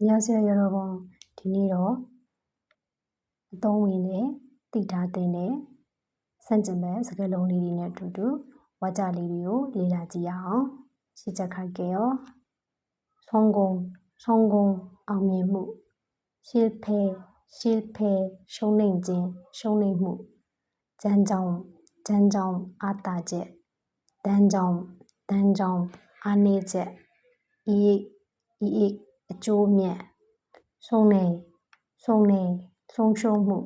안녕하세요 여러분. ဒီနေ့တော့အသုံးဝင်နဲ့သိထားတဲ့နဲ့စန့်ကျင်မဲ့စကားလုံးလေးတွေနဲ့အတူတူဝါကြလေးတွေကိုလေ့လာကြည့်ရအောင်။시작할게요 성공, 성공, အောင်မြင်မှု 실패, 실패, ရှုံးနိမ့်ခြင်း ရှုံးနိမ့်မှု 잔정, 잔정, အားတာချက် 단정, 단정, အားနည်းချက် 이익, 이익, အကျိုးမြတ်ဆုံးနေဆုံးနေဆုံးရှုံးမှု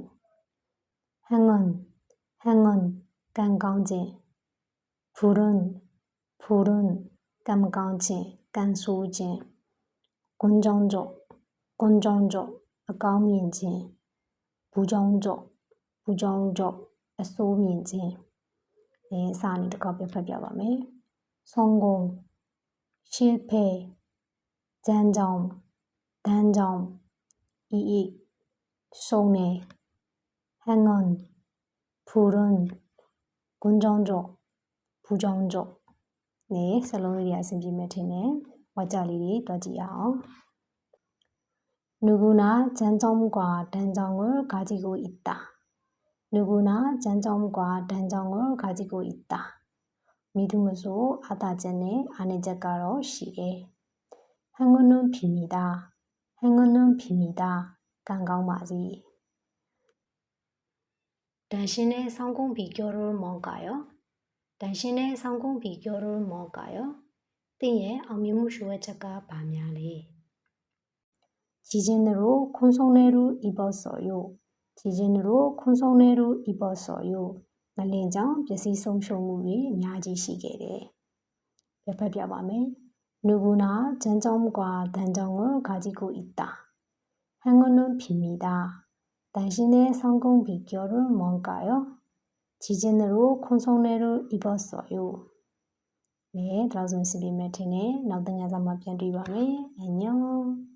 행운 행운 ကံကောင်းခြင်း 불운 불운 ကံမကောင်းခြင်းကံဆိုးခြင်း 곤정족 곤정족 အကောင်းမြင်ခြင်း 부정족 부정족 အဆိုးမြင်ခြင်းအဲစာနေတစ်ခေါက်ပြဖတ်ပြပါမယ် 성공 실패 잔정, 단정, 이익, 손해, 행운, 불운, 긍정적, 부정적. 네, 살롱이 아신지면 되네. 와자리리 떠지요. 누구나 잔정과 단정을 가지고 있다. 누구나 잔정과 단정을 가지고 있다. 믿음으로 아다전에 아내자가로 시에 행운은 빕니다. 행운은 빕니다. 강강마지. 당신의 성공 비결은 뭔가요? 당신의 성공 비결은 뭘까요? 띵의 어미무 슈웨차가 밤야리. 지진으로 콘송내로 입었어요. 지진으로 콘송내로 입었어요. 날린장 벼시 송쇼물이 냐지시게래. 옆에 벼봐면 누구나 장점과 단점을 가지고 있다. 행운은 빕니다. 당신의 성공 비결은 뭔가요? 지진으로 콘솔레를 입었어요. 네, 들어준 수비 매트네. 나등하자마 편리방에 안녕.